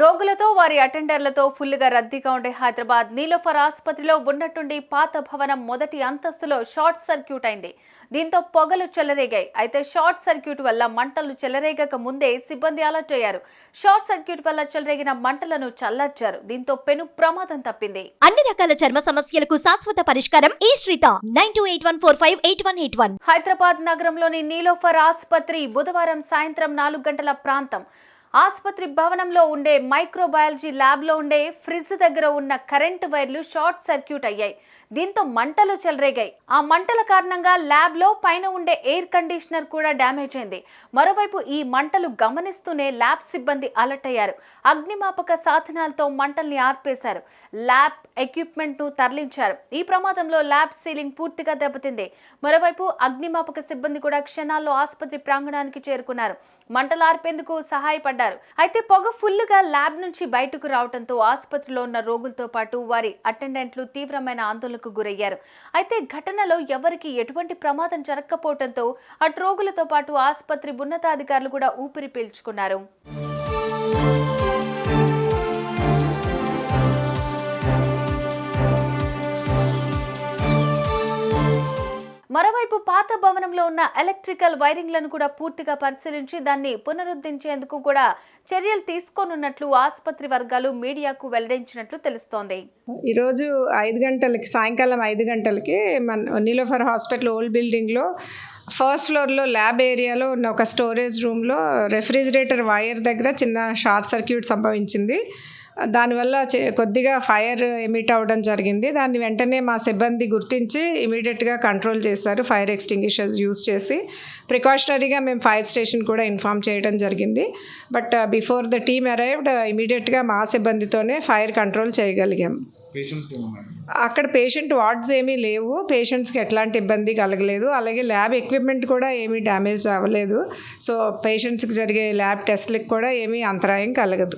రోగులతో వారి అటెండర్లతో ఫుల్గా రద్దీగా ఉండే హైదరాబాద్ నీలోఫర్ ఆసుపత్రిలో ఉన్నట్టుండి పాత భవనం మొదటి అంతస్తులో షార్ట్ సర్క్యూట్ అయింది. దీంతో పొగలు చెలరేగాయి. అయితే షార్ట్ సర్క్యూట్ వల్ల మంటలు చెలరేగక ముందే సిబ్బంది అలర్ట్ అయ్యారు. షార్ట్ సర్క్యూట్ వల్ల చెలరేగిన మంటలను చల్లార్చారు. దీంతో పెను ప్రమాదం తప్పింది. అన్ని రకాల చర్మ సమస్యలకు శాశ్వత పరిష్కారం ఈ శ్రీత. Nine two eight one four five eight one eight one. Hyderabad నగరంలోని నీలోఫర్ ఆసుపత్రి బుధవారం సాయంత్రం నాలుగు గంటల ప్రాంతం ఆసుపత్రి భవనంలో ఉండే మైక్రోబయాలజీ ల్యాబ్లో ఉండే ఫ్రిడ్జ్ దగ్గర ఉన్న కరెంటు వైర్లు షార్ట్ సర్క్యూట్ అయ్యాయి. దీంతో మంటలు చెలరేగాయి. ఆ మంటల కారణంగా ల్యాబ్లో పైన ఉండే ఎయిర్ కండిషనర్ కూడా డ్యామేజ్ అయింది. మరోవైపు ఈ మంటలు గమనిస్తూనే ల్యాబ్ సిబ్బంది అలర్ట్ అయ్యారు. అగ్నిమాపక సాధనాలతో మంటల్ని ఆర్పేశారు. ల్యాబ్ ఎక్విప్మెంట్ను తరలించారు. ఈ ప్రమాదంలో ల్యాబ్ సీలింగ్ పూర్తిగా దెబ్బతింది. మరోవైపు అగ్నిమాపక సిబ్బంది కూడా క్షణాల్లో ఆసుపత్రి ప్రాంగణానికి చేరుకున్నారు. మంటలు ఆర్పేందుకు సహాయపడ్డారు. అయితే పొగ ఫుల్గా ల్యాబ్ నుంచి బయటకు రావడంతో ఆసుపత్రిలో ఉన్న రోగులతో పాటు వారి అటెండెంట్లు తీవ్రమైన ఆందోళనకు గురయ్యారు. అయితే ఘటనలో ఎవరికి ఎటువంటి ప్రమాదం జరగకపోవడంతో అటు రోగులతో పాటు ఆసుపత్రి ఉన్నతాధికారులు కూడా ఊపిరి పీల్చుకున్నారు. మరోవైపు పాత భవనంలో ఉన్న ఎలక్ట్రికల్ వైరింగ్లను కూడా పూర్తిగా పరిశీలించి దాన్ని పునరుద్ధరించేందుకు కూడా చర్యలు తీసుకోనున్నట్లు ఆసుపత్రి వర్గాలు మీడియాకు వెల్లడించినట్లు తెలుస్తోంది. ఈరోజు ఐదు గంటలకి సాయంకాలం ఐదు గంటలకి మన నీలోఫర్ హాస్పిటల్ ఓల్డ్ బిల్డింగ్లో ఫస్ట్ ఫ్లోర్లో ల్యాబ్ ఏరియాలో ఉన్న ఒక స్టోరేజ్ రూమ్లో రెఫ్రిజిరేటర్ వైర్ దగ్గర చిన్న షార్ట్ సర్క్యూట్ సంభవించింది. దానివల్ల చే- కొద్దిగా ఫైర్ ఎమిట్ అవ్వడం జరిగింది. దాన్ని వెంటనే మా సిబ్బంది గుర్తించి ఇమీడియట్గా కంట్రోల్ చేశారు ఫైర్ ఎక్స్టింగ్విషర్స్ యూస్ చేసి. ప్రికాషనరీగా మేము ఫైర్ స్టేషన్ కూడా ఇన్ఫామ్ చేయడం జరిగింది. But before the team arrived ఇమీడియట్గా మా సిబ్బందితోనే ఫైర్ కంట్రోల్ చేయగలిగాం. అక్కడ పేషెంట్ వార్డ్స్ ఏమీ లేవు. పేషెంట్స్కి ఎట్లాంటి ఇబ్బంది కలగలేదు. అలాగే ల్యాబ్ ఎక్విప్మెంట్ కూడా ఏమీ డ్యామేజ్ అవ్వలేదు. సో పేషెంట్స్కి జరిగే ల్యాబ్ టెస్ట్లకు కూడా ఏమీ అంతరాయం కలగదు.